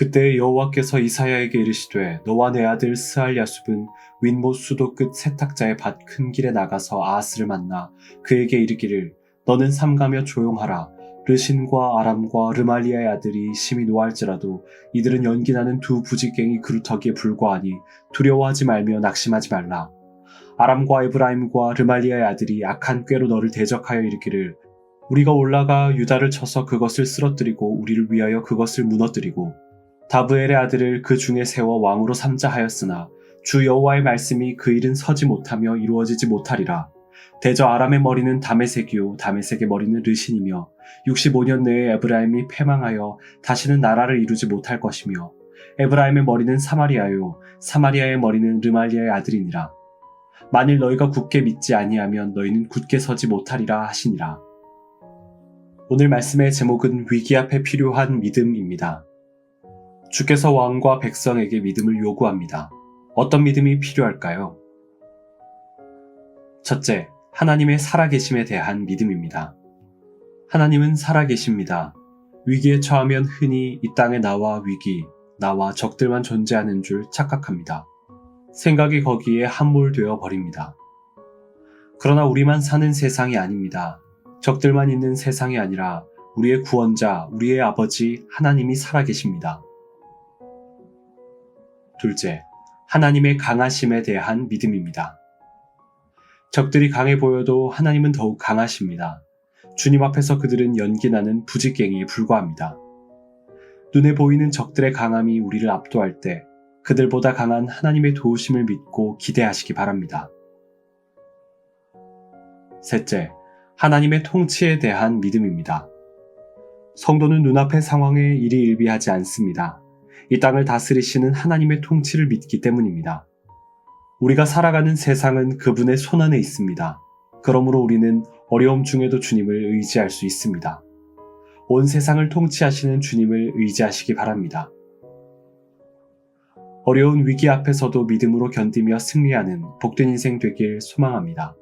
그때 여호와께서 이사야에게 이르시되 너와 내 아들 스알 야숲은 윗못 수도 끝 세탁자의 밭 큰 길에 나가서 아하스를 만나 그에게 이르기를 너는 삼가며 조용하라. 르신과 아람과 르말리아의 아들이 심히 노할지라도 이들은 연기나는 두 부직갱이 그루터기에 불과하니 두려워하지 말며 낙심하지 말라. 아람과 에브라임과 르말리아의 아들이 악한 꾀로 너를 대적하여 이르기를 우리가 올라가 유다를 쳐서 그것을 쓰러뜨리고 우리를 위하여 그것을 무너뜨리고 다브엘의 아들을 그 중에 세워 왕으로 삼자 하였으나 주 여호와의 말씀이 그 일은 서지 못하며 이루어지지 못하리라. 대저 아람의 머리는 다메색이요 다메색의 머리는 르신이며 65년 내에 에브라임이 패망하여 다시는 나라를 이루지 못할 것이며 에브라임의 머리는 사마리아요 사마리아의 머리는 르말리아의 아들이니라. 만일 너희가 굳게 믿지 아니하면 너희는 굳게 서지 못하리라 하시니라. 오늘 말씀의 제목은 위기 앞에 필요한 믿음입니다. 주께서 왕과 백성에게 믿음을 요구합니다. 어떤 믿음이 필요할까요? 첫째, 하나님의 살아계심에 대한 믿음입니다. 하나님은 살아계십니다. 위기에 처하면 흔히 이 땅에 나와 위기, 나와 적들만 존재하는 줄 착각합니다. 생각이 거기에 함몰되어 버립니다. 그러나 우리만 사는 세상이 아닙니다. 적들만 있는 세상이 아니라 우리의 구원자, 우리의 아버지 하나님이 살아계십니다. 둘째, 하나님의 강하심에 대한 믿음입니다. 적들이 강해 보여도 하나님은 더욱 강하십니다. 주님 앞에서 그들은 연기나는 부직갱이에 불과합니다. 눈에 보이는 적들의 강함이 우리를 압도할 때 그들보다 강한 하나님의 도우심을 믿고 기대하시기 바랍니다. 셋째, 하나님의 통치에 대한 믿음입니다. 성도는 눈앞의 상황에 일희일비하지 않습니다. 이 땅을 다스리시는 하나님의 통치를 믿기 때문입니다. 우리가 살아가는 세상은 그분의 손 안에 있습니다. 그러므로 우리는 어려움 중에도 주님을 의지할 수 있습니다. 온 세상을 통치하시는 주님을 의지하시기 바랍니다. 어려운 위기 앞에서도 믿음으로 견디며 승리하는 복된 인생 되길 소망합니다.